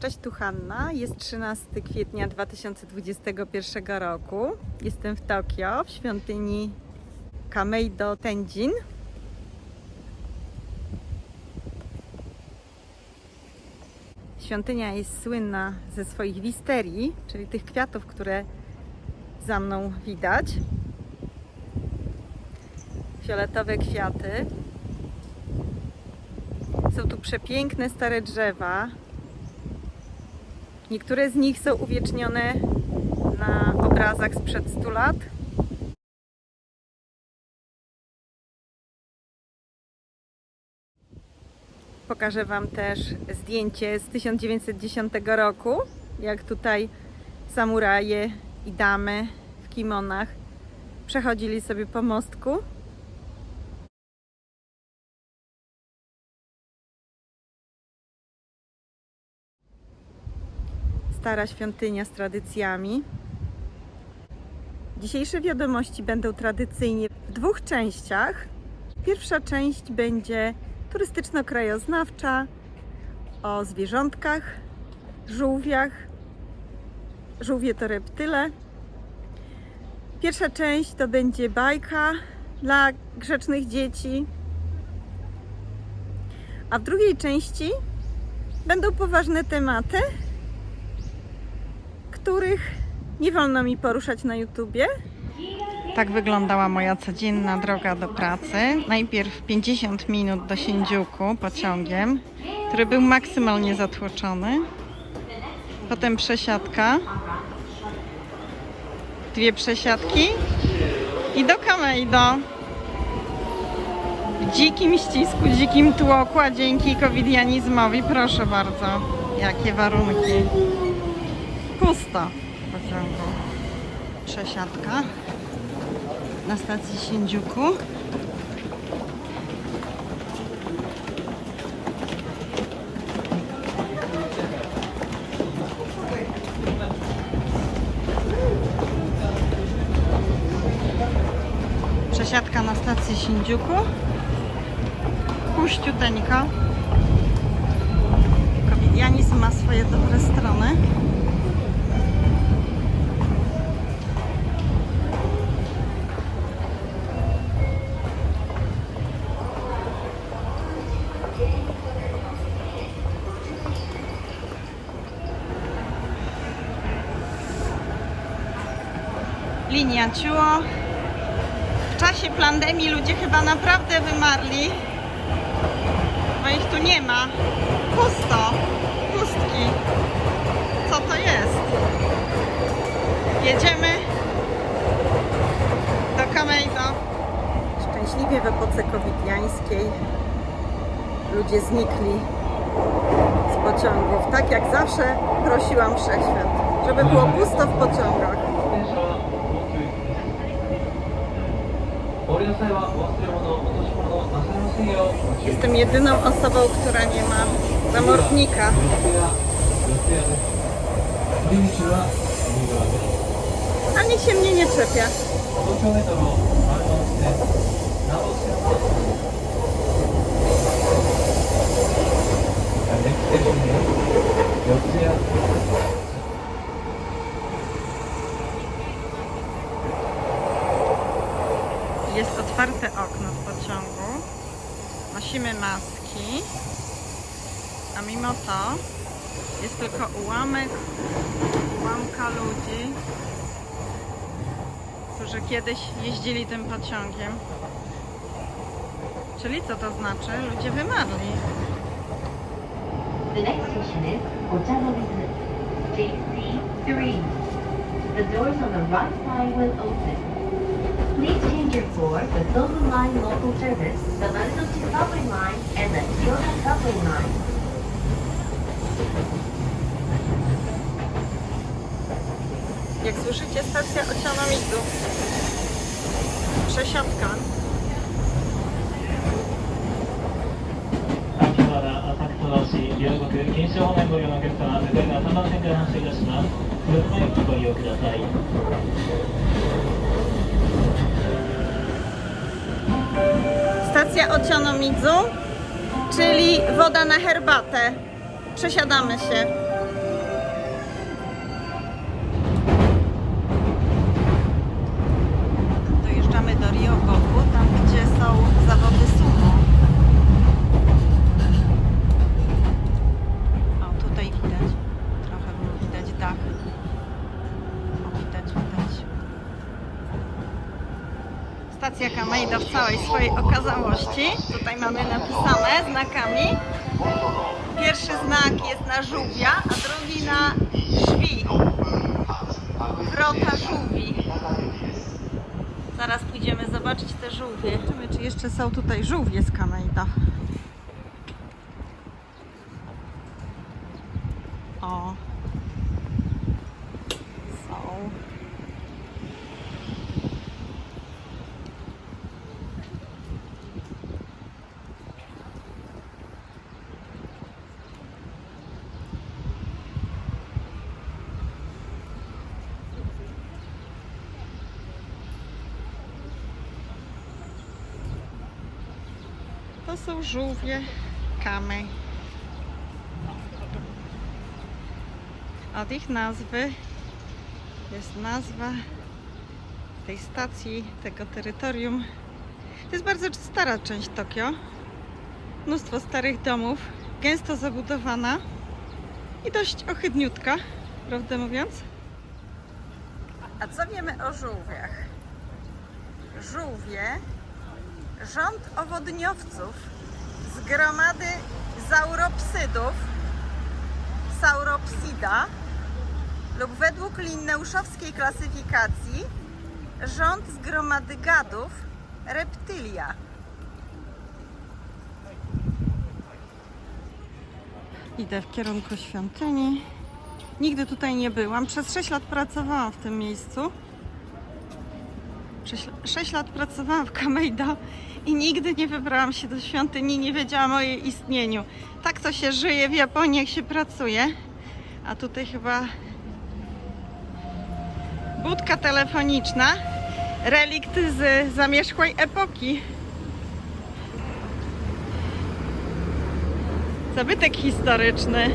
Cześć, tu Hanna. Jest 13 kwietnia 2021 roku. Jestem w Tokio, w świątyni Kameido Tenjin. Świątynia jest słynna ze swoich wisterii, czyli tych kwiatów, które za mną widać. Fioletowe kwiaty. Są tu przepiękne stare drzewa, Niektóre z nich są uwiecznione na obrazach sprzed 100 lat. Pokażę Wam też zdjęcie z 1910 roku, jak tutaj samuraje i damy w kimonach przechodzili sobie po mostku. Stara świątynia z tradycjami. Dzisiejsze wiadomości będą tradycyjnie w dwóch częściach. Pierwsza część będzie turystyczno-krajoznawcza o zwierzątkach, żółwiach. Żółwie to reptyle. Pierwsza część to będzie bajka dla grzecznych dzieci. A w drugiej części będą poważne tematy, których nie wolno mi poruszać na YouTubie. Tak wyglądała moja codzienna droga do pracy. Najpierw 50 minut do Shinjuku pociągiem, który był maksymalnie zatłoczony. Potem przesiadka. Dwie przesiadki i do Kameido. W dzikim ścisku, dzikim tłoku, a dzięki covidianizmowi, proszę bardzo, jakie warunki pusto w pociągu. Przesiadka na stacji Shinjuku. Przesiadka na stacji Shinjuku. Puściuteńko. Covidianizm ma swoje dobre strony. Linia Ciuo. W czasie pandemii ludzie chyba naprawdę wymarli, bo ich tu nie ma. Pusto. Pustki. Co to jest? Jedziemy do Kameido. Szczęśliwie w epoce covidiańskiej ludzie znikli z pociągów. Tak jak zawsze prosiłam Wszechświat, żeby było pusto w pociągach. Jestem jedyną osobą, która nie ma zamornika. A się mnie nie czepia. Nosimy maski. A mimo to jest tylko ułamek, ułamka ludzi, którzy kiedyś jeździli tym pociągiem. Czyli co to znaczy? Ludzie wymarli. The next station is Ochanomizu, JC3. The doors on the right side will open. Please change your floor the Silver Line local service, the Marunochi subway line, and the Kyoto subway line. Jak słyszycie, stacja Ocionomizu. Przesiadka. 秋葉 Stacja Ocionomizu, czyli woda na herbatę. Przesiadamy się. Swojej okazałości. Tutaj mamy napisane znakami. Pierwszy znak jest na żółwia, a drugi na drzwi. Wrota żółwi. Zaraz pójdziemy zobaczyć te żółwie. Zobaczymy, czy jeszcze są tutaj żółwie z Kameido. O. Są. To są żółwie kamy. Od ich nazwy jest nazwa tej stacji, tego terytorium. To jest bardzo stara część Tokio. Mnóstwo starych domów, gęsto zabudowana i dość ohydniutka, prawdę mówiąc. A co wiemy o żółwiach? Żółwie rząd owodniowców z gromady zauropsydów, sauropsida lub według linneuszowskiej klasyfikacji rząd z gromady gadów, reptylia. Idę w kierunku świątyni. Nigdy tutaj nie byłam. Przez 6 lat pracowałam w tym miejscu. 6 lat pracowałam w Kameido i nigdy nie wybrałam się do świątyni, nie wiedziałam o jej istnieniu. Tak to się żyje w Japonii, jak się pracuje. A tutaj chyba budka telefoniczna, relikt z zamierzchłej epoki. Zabytek historyczny.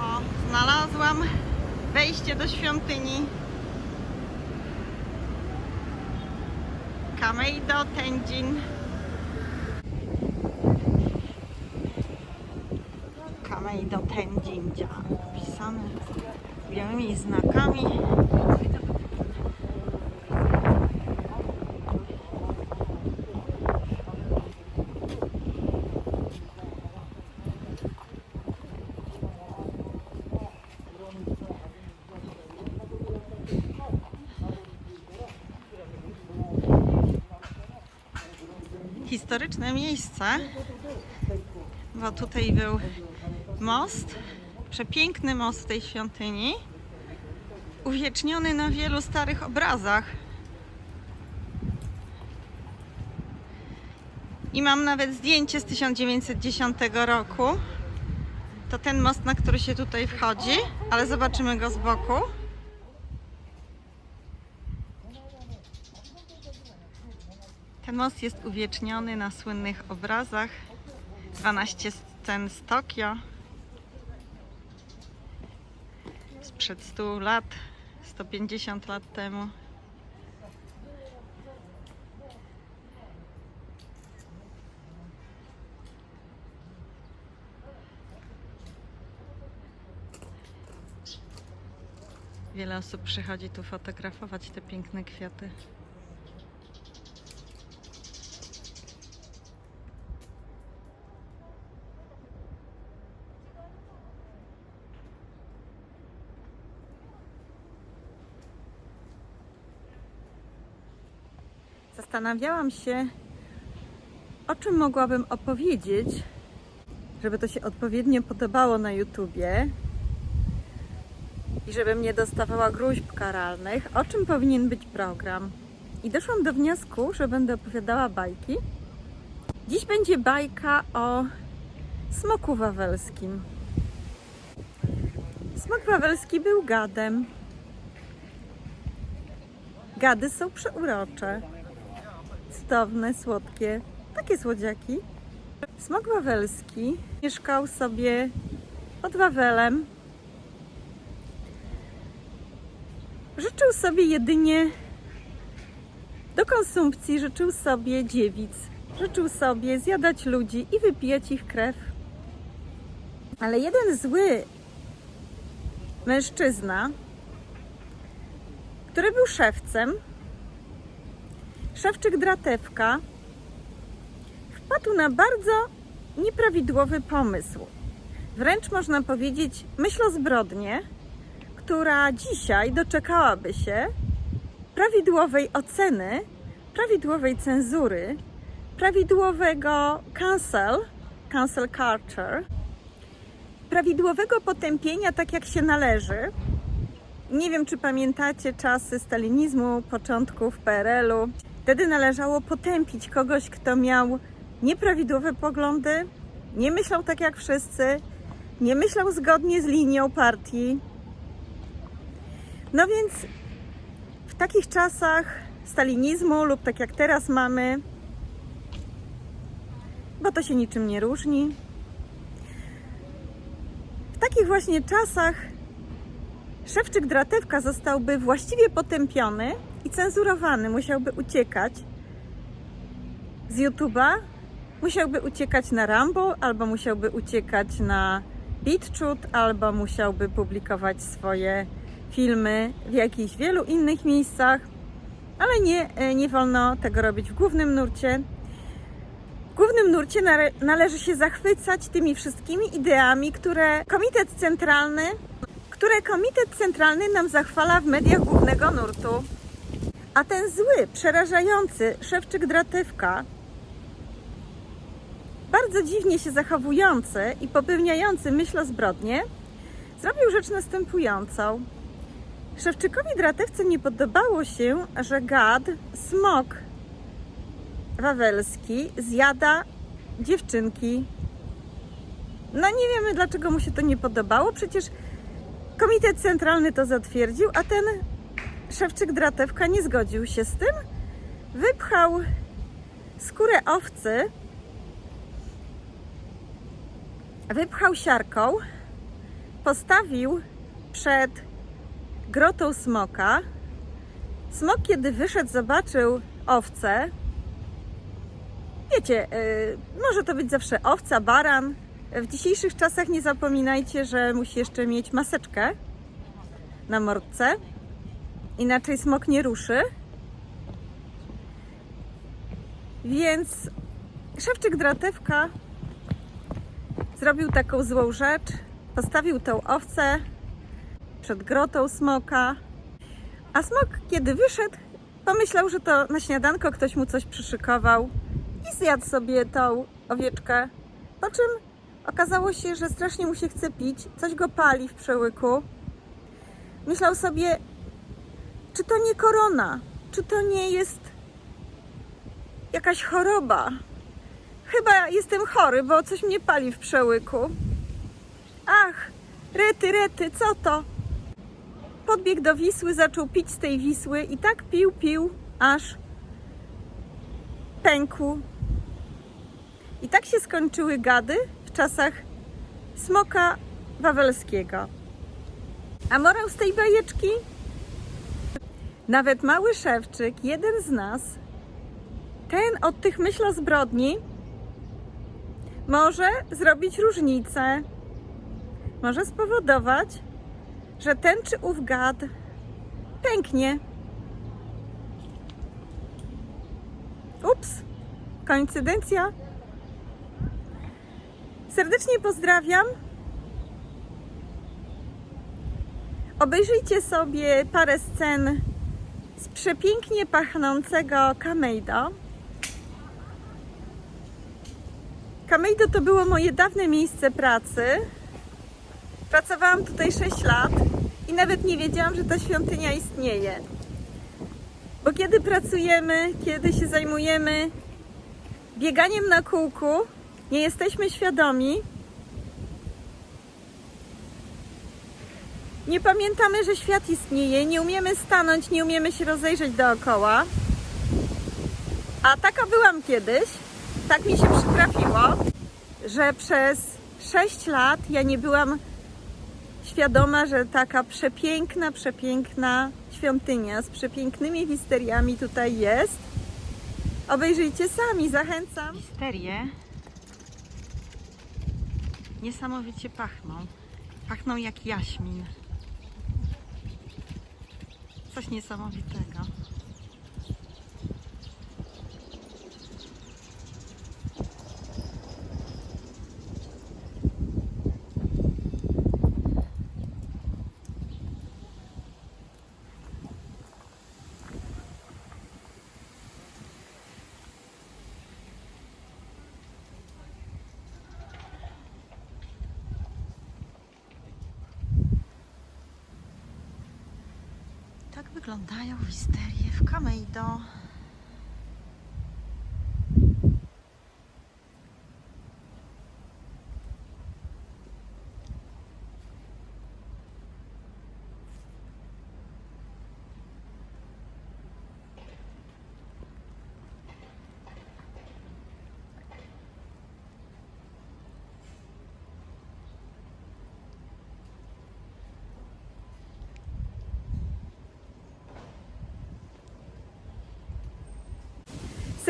O, znalazłam wejście do świątyni. Kameido Tenjin. Kameido Tenjinja. Napisane białymi znakami. Historyczne miejsce, bo tutaj był most, przepiękny most tej świątyni, uwieczniony na wielu starych obrazach. I mam nawet zdjęcie z 1910 roku. To ten most, na który się tutaj wchodzi, ale zobaczymy go z boku. Ten most jest uwieczniony na słynnych obrazach 12 scen z Tokio sprzed 100 lat, 150 lat temu. Wiele osób przychodzi tu fotografować te piękne kwiaty. Zastanawiałam się, o czym mogłabym opowiedzieć, żeby to się odpowiednio podobało na YouTubie i żebym nie dostawała gruźb karalnych, o czym powinien być program. I doszłam do wniosku, że będę opowiadała bajki. Dziś będzie bajka o smoku wawelskim. Smok wawelski był gadem. Gady są przeurocze słodkie, takie słodziaki. Smok wawelski mieszkał sobie pod Wawelem. Życzył sobie jedynie do konsumpcji, życzył sobie dziewic, życzył sobie zjadać ludzi i wypijać ich krew. Ale jeden zły mężczyzna który był szewcem. Szewczyk Dratewka wpadł na bardzo nieprawidłowy pomysł. Wręcz można powiedzieć myśl o zbrodnię, która dzisiaj doczekałaby się prawidłowej oceny, prawidłowej cenzury, prawidłowego cancel, cancel culture, prawidłowego potępienia tak jak się należy. Nie wiem, czy pamiętacie czasy stalinizmu, początków PRL-u. Wtedy należało potępić kogoś, kto miał nieprawidłowe poglądy, nie myślał tak jak wszyscy, nie myślał zgodnie z linią partii. No więc w takich czasach stalinizmu lub tak jak teraz mamy, bo to się niczym nie różni, w takich właśnie czasach Szewczyk Dratewka zostałby właściwie potępiony i cenzurowany, musiałby uciekać z YouTube'a, musiałby uciekać na Rambo, albo musiałby uciekać na BitChute, albo musiałby publikować swoje filmy w jakichś wielu innych miejscach, ale nie, e, nie wolno tego robić w głównym nurcie. W głównym nurcie nale- należy się zachwycać tymi wszystkimi ideami, które Komitet Centralny, które Komitet Centralny nam zachwala w mediach głównego nurtu. A ten zły, przerażający Szewczyk Dratewka, bardzo dziwnie się zachowujący i popełniający myślozbrodnie, zrobił rzecz następującą. Szewczykowi Dratewce nie podobało się, że gad, smok wawelski zjada dziewczynki. No nie wiemy, dlaczego mu się to nie podobało. Przecież Komitet Centralny to zatwierdził, a ten Szewczyk Dratewka nie zgodził się z tym. Wypchał skórę owcy, wypchał siarką, postawił przed grotą smoka. Smok, kiedy wyszedł, zobaczył owcę. Wiecie, yy, może to być zawsze owca, baran. W dzisiejszych czasach nie zapominajcie, że musi jeszcze mieć maseczkę na mordce. Inaczej smok nie ruszy. Więc szewczyk dratewka zrobił taką złą rzecz. Postawił tą owcę przed grotą smoka. A smok, kiedy wyszedł, pomyślał, że to na śniadanko ktoś mu coś przyszykował i zjadł sobie tą owieczkę. Po czym okazało się, że strasznie mu się chce pić, coś go pali w przełyku. Myślał sobie, czy to nie korona, czy to nie jest jakaś choroba. Chyba jestem chory, bo coś mnie pali w przełyku. Ach, rety, rety, co to? Podbiegł do Wisły, zaczął pić z tej Wisły i tak pił, pił, aż pękł. I tak się skończyły gady w czasach smoka wawelskiego. A morał z tej bajeczki? Nawet mały szewczyk, jeden z nas, ten od tych myśl o zbrodni, może zrobić różnicę. Może spowodować, że ten czy ów gad pęknie. Ups, koincydencja. Serdecznie pozdrawiam. Obejrzyjcie sobie parę scen z przepięknie pachnącego Kamejdo. Kamejdo to było moje dawne miejsce pracy. Pracowałam tutaj 6 lat i nawet nie wiedziałam, że ta świątynia istnieje. Bo kiedy pracujemy, kiedy się zajmujemy bieganiem na kółku, nie jesteśmy świadomi, nie pamiętamy, że świat istnieje, nie umiemy stanąć, nie umiemy się rozejrzeć dookoła. A taka byłam kiedyś, tak mi się przytrafiło, że przez 6 lat ja nie byłam świadoma, że taka przepiękna, przepiękna świątynia z przepięknymi wisteriami tutaj jest. Obejrzyjcie sami, zachęcam. Wisterie niesamowicie pachną. Pachną jak jaśmin. Coś niesamowitego. Wyglądają wisterie w Kameido.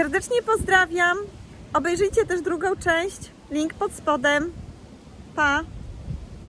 Serdecznie pozdrawiam. Obejrzyjcie też drugą część. Link pod spodem. Pa!